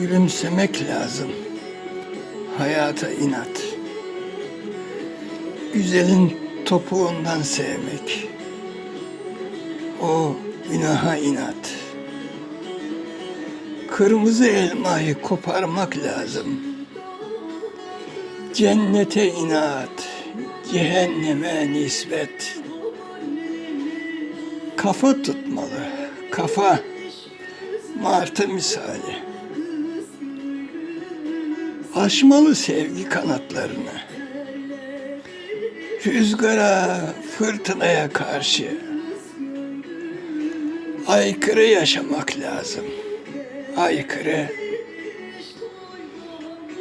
Gülümsemek lazım. Hayata inat. Güzelin topuğundan sevmek. O günaha inat. Kırmızı elmayı koparmak lazım. Cennete inat, cehenneme nispet. Kafa tutmalı, kafa. Martı misali. Aşmalı sevgi kanatlarını. Rüzgara, fırtınaya karşı. Aykırı yaşamak lazım. Aykırı.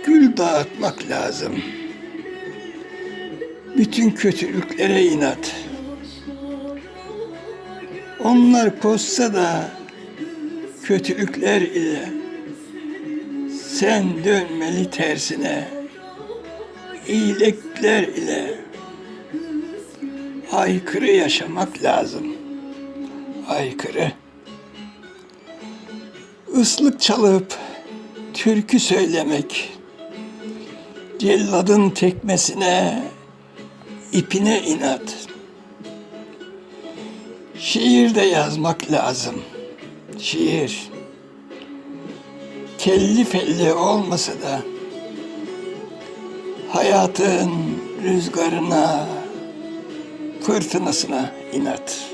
Gül dağıtmak lazım. Bütün kötülüklere inat. Onlar koşsa da kötülükler ile sen dönmeli tersine iyilikler ile aykırı yaşamak lazım. Aykırı. Islık çalıp türkü söylemek celladın tekmesine ipine inat. Şiir de yazmak lazım. Şiir. Kelli felli olmasa da hayatın rüzgarına, fırtınasına inat.